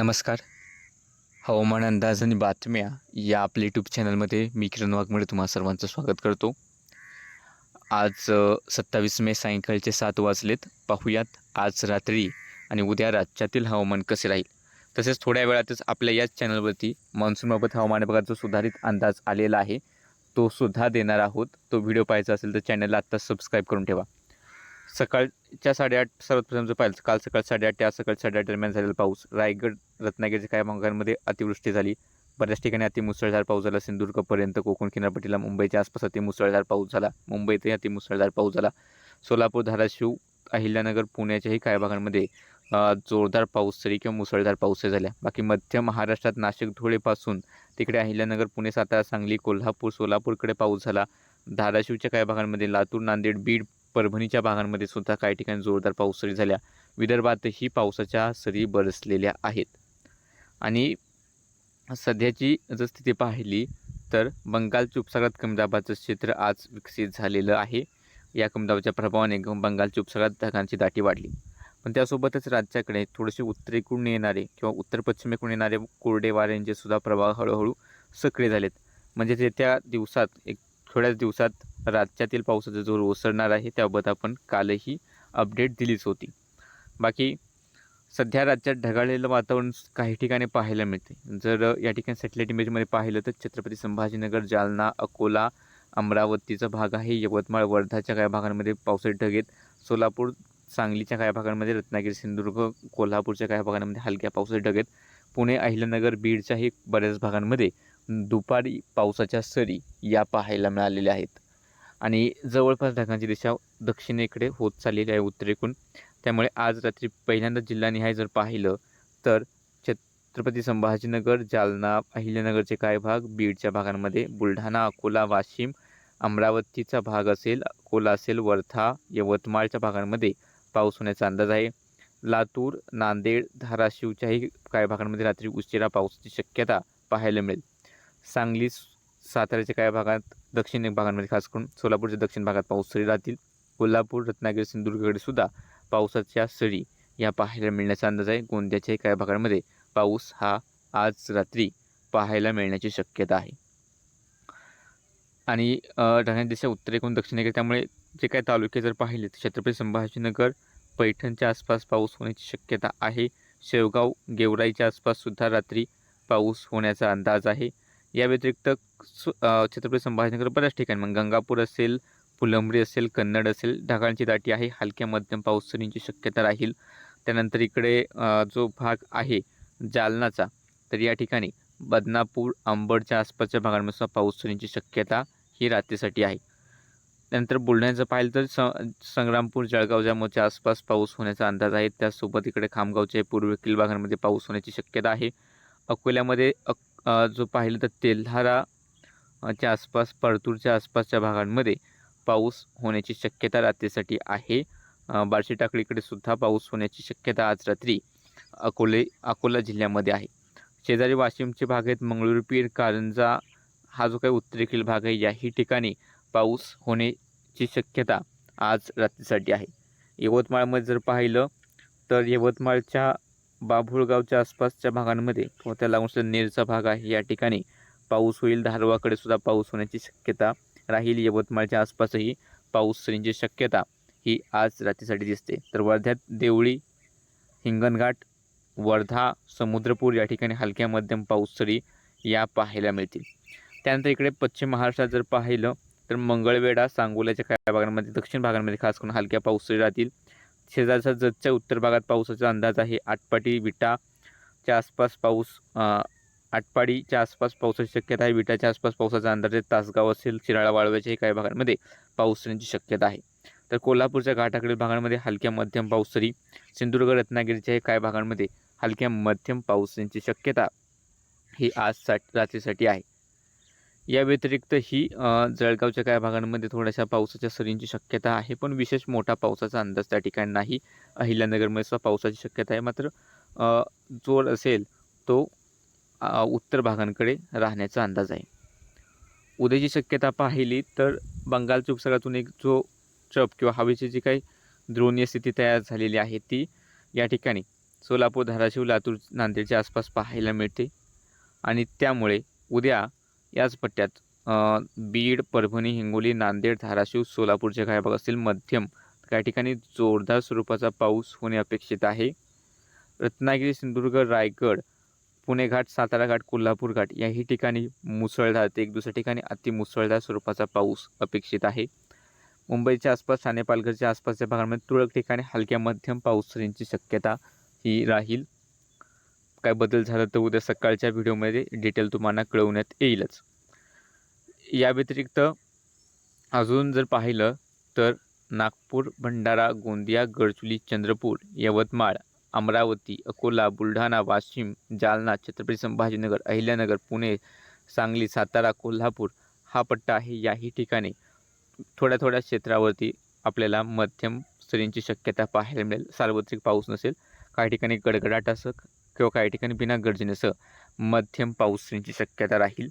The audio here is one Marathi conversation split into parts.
नमस्कार. हवामान अंदाज आणि बातम्या या आपल्या यूट्यूब चॅनलमध्ये मी किरण वाघमोडे तुम्हा सर्वांचं स्वागत करतो. आज सत्तावीस मे सायंकाळचे सात वाजलेत. पाहूयात आज रात्री आणि उद्या राज्यातील हवामान कसे राहील. तसेच थोड्या वेळातच आपल्या याच चॅनलवरती मान्सूनबाबत हवामान विभागाचा सुधारित अंदाज आलेला आहे तो सुद्धा देणार आहोत. तो व्हिडिओ पाहायचा असेल तर चॅनलला आत्ताच सबस्क्राईब करून ठेवा. सकाळच्या साडेआठ सर्वात प्रथम जर पाहिलं काल सकाळ साडेआठ ते आज सकाळ साडेआठ दरम्यान झालेला पाऊस. रायगड रत्नागिरीच्या काही भागांमध्ये अतिवृष्टी झाली. बऱ्याच ठिकाणी अतिमुसळधार पाऊस झाला. सिंधुदुर्गपर्यंत कोकण किनारपट्टीला मुंबईच्या आसपास अतिमुसळधार पाऊस झाला. मुंबईतही अतिमुसळधार पाऊस झाला. सोलापूर धाराशिव अहिल्यानगर पुण्याच्याही काही भागांमध्ये जोरदार पाऊस सरी किंवा मुसळधार पाऊसही झाल्या. बाकी मध्य महाराष्ट्रात नाशिक धुळेपासून तिकडे अहिल्यानगर पुणे सातारा सांगली कोल्हापूर सोलापूरकडे पाऊस झाला. धाराशिवच्या काही भागांमध्ये लातूर नांदेड बीड परभणीच्या भागांमध्ये सुद्धा काही ठिकाणी जोरदार पाऊस झाल्या. विदर्भातही पावसाच्या सरी बरसलेल्या आहेत. आणि सध्याची जर स्थिती पाहिली तर बंगालच्या उपसागरात कमी दाबाचं क्षेत्र आज विकसित झालेलं आहे. या कमी दाबाच्या प्रभावाने बंगालच्या उपसागरात ढगांची दाटी वाढली. पण त्यासोबतच राज्याकडे थोडेसे उत्तरेकडून येणारे किंवा उत्तर पश्चिमेकडून येणारे कोरडे वाऱ्यांचे सुद्धा प्रभाव हळूहळू सक्रिय झालेत. म्हणजे येत्या दिवसात एक थोड्याच दिवसात राज्यातील पावसाचा जोर ओसरणार आहे त्याबाबत आपण कालही अपडेट दिलीच होती. बाकी सध्या राज्यात ढगाळलेलं वातावरण काही ठिकाणी पाहायला मिळते. जर या ठिकाणी सॅटेलाईट इमेजमध्ये पाहिलं तर छत्रपती संभाजीनगर जालना अकोला अमरावतीचा भाग आहे. यवतमाळ वर्धाच्या काही भागांमध्ये पावसाचे ढगेत सोलापूर सांगलीच्या काही भागांमध्ये रत्नागिरी सिंधुदुर्ग कोल्हापूरच्या काही भागांमध्ये हलक्या पावसाचे ढगेत पुणे अहिल्यानगर बीडच्याही बऱ्याच भागांमध्ये दुपारी पावसाच्या सरी या पाहायला मिळालेल्या आहेत. आणि जवळपास ढगांची दिशा दक्षिणेकडे होत चाललेली आहे उत्तरेकडून. त्यामुळे आज रात्री पहिल्यांदा जिल्हानिहाय जर पाहिलं तर छत्रपती संभाजीनगर जालना अहिल्यानगरचे काही भाग बीडच्या भागांमध्ये बुलढाणा अकोला वाशिम अमरावतीचा भाग असेल अकोला असेल वर्धा यवतमाळच्या भागांमध्ये पाऊस होण्याचा अंदाज आहे. लातूर नांदेड धाराशिवच्याही काही भागांमध्ये रात्री उशिरा पावसाची शक्यता पाहायला मिळेल. सांगली साताऱ्याच्या काही भागात दक्षिण भागांमध्ये खास करून सोलापूरच्या दक्षिण भागात पाऊस सरी राहतील. कोल्हापूर रत्नागिरी सिंधुदुर्गकडे सुद्धा पावसाच्या सरी या पाहायला मिळण्याचा अंदाज आहे. गोंद्याच्याही काही भागांमध्ये पाऊस हा आज रात्री पाहायला मिळण्याची शक्यता आहे. आणि अ, उत्तरेकडून दक्षिणेकडे त्यामुळे जे काही तालुके जर पाहिले तर छत्रपती संभाजीनगर पैठणच्या आसपास पाऊस होण्याची शक्यता आहे. शेवगाव गेवराईच्या आसपास सुद्धा रात्री पाऊस होण्याचा अंदाज आहे. या व्यतिरिक्त छत्रपती संभाजीनगर बऱ्याच ठिकाणी. मग गंगापूर असेल फुलंबरी असेल कन्नड असेल ढगांची दाटी आहे. हलक्या मध्यम पाऊस सरींची शक्यता राहील. त्यानंतर इकडे जो भाग आहे जालनाचा तर या ठिकाणी बदनापूर अंबडच्या आसपासच्या भागांमध्ये सुद्धा पाऊस सरींची शक्यता ही रात्रीसाठी आहे. त्यानंतर बुलढाण्याचं पाहिलं तर स संग्रामपूर जळगाव जामोच्या आसपास पाऊस होण्याचा अंदाज आहे. त्यासोबत इकडे खामगावच्या पूर्वेकडील भागांमध्ये पाऊस होण्याची शक्यता आहे. अकोल्यामध्ये अक जो पाहिलं तर तेल्हाराच्या आसपास परतूरच्या आसपासच्या भागांमध्ये पाऊस होण्याची शक्यता रात्रीसाठी आहे. बार्शी टाकळीकडे सुद्धा पाऊस होण्याची शक्यता आज रात्री अकोले अकोला जिल्ह्यामध्ये आहे. शेजारी वाशिमचे भाग आहेत मंगळूरपीर कारंजा हा जो काही उत्तरेकडील भाग आहे याही ठिकाणी पाऊस होण्याची शक्यता आज रात्रीसाठी आहे. यवतमाळमध्ये जर पाहिलं तर यवतमाळच्या बाभुळगावच्या आसपासच्या भागांमध्ये किंवा त्या लागून असलेला नेरचा भाग आहे. या ठिकाणी पाऊस होईल. धारवाकडे सुद्धा पाऊस होण्याची शक्यता राहील. यवतमाळच्या आसपासही पाऊस होण्याची शक्यता ही आज रात्रीसाठी दिसते. तर वर्ध्यात देवळी हिंगणघाट वर्धा समुद्रपूर या ठिकाणी हलक्या मध्यम पाऊस सरी या पाहायला मिळतील. त्यानंतर इकडे पश्चिम महाराष्ट्रात जर पाहिलं तर मंगळवेढा सांगोल्याच्या काही भागांमध्ये दक्षिण भागांमध्ये खास करून हलक्या पाऊस सरी राहतील. शेजारचा जतच्या उत्तर भागात पावसाचा अंदाज आहे. आटपाटी विटाच्या आसपास पाऊस आटपाडीच्या आसपास पावसाची शक्यता आहे. विटाच्या आसपास पावसाचा अंदाज आहे. तासगाव असेल शिराळा वाळव्याच्याही काही भागांमध्ये पाऊस येण्याची शक्यता आहे. तर कोल्हापूरच्या घाटाकडील भागांमध्ये हलक्या मध्यम पाऊस सरी सिंधुदुर्ग रत्नागिरीच्याही काही भागांमध्ये हलक्या मध्यम पाऊस यांची शक्यता ही आज सा रात्रीसाठी आहे. या व्यतिरिक्त ही जळगावच्या काही भागांमध्ये थोड्याशा पावसाच्या सरींची शक्यता आहे. पण विशेष मोठा पावसाचा अंदाज त्या ठिकाणी नाही. अहिल्यानगरमध्ये सुद्धा पावसाची शक्यता आहे. मात्र जोर असेल तो उत्तर भागांकडे राहण्याचा अंदाज आहे. उद्याची शक्यता पाहिली तर बंगालच्या उपसागरातून एक जो चप किंवा हवेची जी काही द्रोणीय स्थिती तयार झालेली आहे ती या ठिकाणी सोलापूर धाराशिव लातूर नांदेडच्या आसपास पाहायला मिळते. आणि त्यामुळे उद्या याच पट्ट्यात बीड परभणी हिंगोली नांदेड धाराशिव सोलापूरच्या काही भाग असतील मध्यम काही ठिकाणी जोरदार स्वरूपाचा पाऊस होणे अपेक्षित आहे. रत्नागिरी सिंधुदुर्ग रायगड पुणे घाट सातारा घाट कोल्हापूर घाट याही ठिकाणी मुसळधार ते एक दुसऱ्या ठिकाणी अतिमुसळधार स्वरूपाचा पाऊस अपेक्षित आहे. मुंबईच्या आसपास ठाणे पालघरच्या आसपासच्या भागांमध्ये तुरळक ठिकाणी हलक्या मध्यम पाऊस सरींची शक्यता ही राहील. काय बदल झाला तर उद्या सकाळच्या व्हिडिओमध्ये डिटेल तुम्हाला कळवण्यात येईलच. या व्यतिरिक्त अजून जर पाहिलं तर नागपूर भंडारा गोंदिया गडचुली चंद्रपूर यवतमाळ अमरावती अकोला बुलढाणा वाशिम जालना छत्रपती संभाजीनगर अहिल्यानगर पुणे सांगली सातारा कोल्हापूर हा पट्टा आहे. याही ठिकाणी थोड्या थोड्या क्षेत्रावरती आपल्याला मध्यम सरींची शक्यता पाहायला मिळेल. सार्वत्रिक पाऊस नसेल काही ठिकाणी गडगडाटासह किंवा काही ठिकाणी बिना गर्जनेसह मध्यम पाऊस सरींची शक्यता राहील.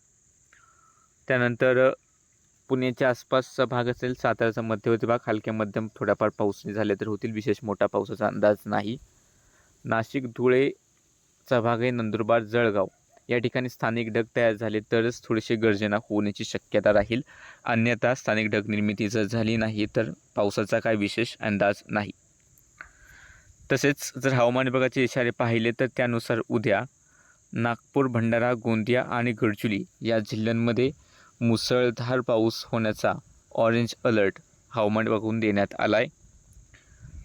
त्यानंतर पुण्याच्या आसपासचा भाग असेल साताऱ्याचा मध्यवर्ती भाग. हलक्या मध्यम थोड्याफार पाऊस झाले तर होतील. विशेष मोठा पावसाचा अंदाज नाही. नाशिक धुळेचा भाग आहे नंदुरबार जळगाव. या ठिकाणी स्थानिक ढग तयार झाले तरच थोडीशी गर्जना होण्याची शक्यता राहील. अन्यथा स्थानिक ढग निर्मिती जर झाली नाही तर पावसाचा काय विशेष अंदाज नाही. तसेच जर हवामान विभागाचे इशारे पाहिले तर त्यानुसार उद्या नागपूर भंडारा गोंदिया आणि गडचुली या जिल्ह्यांमध्ये मुसळधार पाऊस होण्याचा ऑरेंज अलर्ट हवामान विभागाकडून देण्यात आला आहे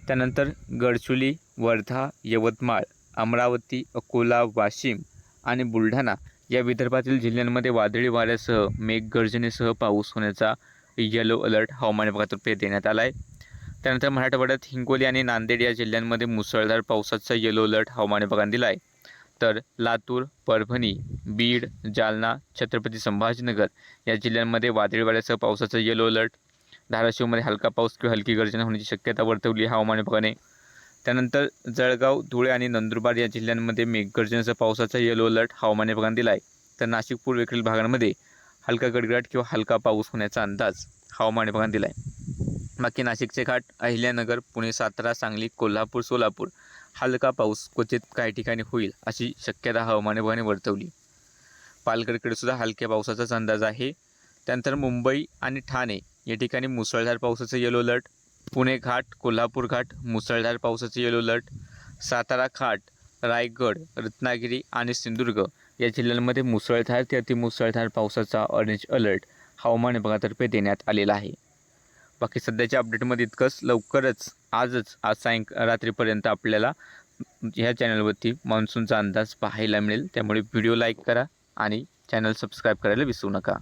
त्यानंतर गडचुली वर्धा यवतमाळ अमरावती अकोला वाशिम आणि बुलढाणा या विदर्भातील जिल्ह्यांमध्ये वादळी वाऱ्यासह मेघगर्जनेसह पाऊस होण्याचा येलो अलर्ट हवामान विभागातर्फे देण्यात आला आहे त्यानंतर मराठवाड्यात हिंगोली आणि नांदेड या जिल्ह्यांमध्ये मुसळधार पावसाचा येलो अलर्ट हवामान विभागाने दिला आहे तर लातूर परभणी बीड जालना छत्रपती संभाजीनगर या जिल्ह्यांमध्ये वादळी वाऱ्यासह पावसाचा येलो अलर्ट धाराशिवमध्ये हलका पाऊस किंवा हलकी गर्जना होण्याची शक्यता वर्तवली हवामान विभागाने. त्यानंतर जळगाव धुळे आणि नंदुरबार या जिल्ह्यांमध्ये मेघगर्जनेसह पावसाचा येलो अलर्ट हवामान विभागाने दिला आहे तर नाशिक पूर्वेकडील भागांमध्ये हलका गडगडाट किंवा हलका पाऊस होण्याचा अंदाज हवामान विभागाने दिला आहे बाकी नाशिकचे घाट अहिल्यानगर पुणे सातारा सांगली कोल्हापूर सोलापूर हलका पाऊस क्वचित काही ठिकाणी होईल अशी शक्यता हवामान विभागाने वर्तवली. पालघरकडे सुद्धा हलक्या पावसाचाच अंदाज आहे. त्यानंतर मुंबई आणि ठाणे या ठिकाणी मुसळधार पावसाचं येलो अलर्ट पुणे घाट कोल्हापूर घाट मुसळधार पावसाचं येलो अलर्ट सातारा घाट रायगड रत्नागिरी आणि सिंधुदुर्ग या जिल्ह्यांमध्ये मुसळधार ते अतिमुसळधार पावसाचा ऑरेंज अलर्ट हवामान विभागातर्फे देण्यात आलेला आहे. बाकी सध्याच्या अपडेटमध्ये इतकंच. लवकरच आजच आज सायंक रात्रीपर्यंत आपल्याला ह्या चॅनलवरती मान्सूनचा अंदाज पाहायला मिळेल. त्यामुळे व्हिडिओ लाईक करा आणि चॅनल सबस्क्राईब करायला विसरू नका.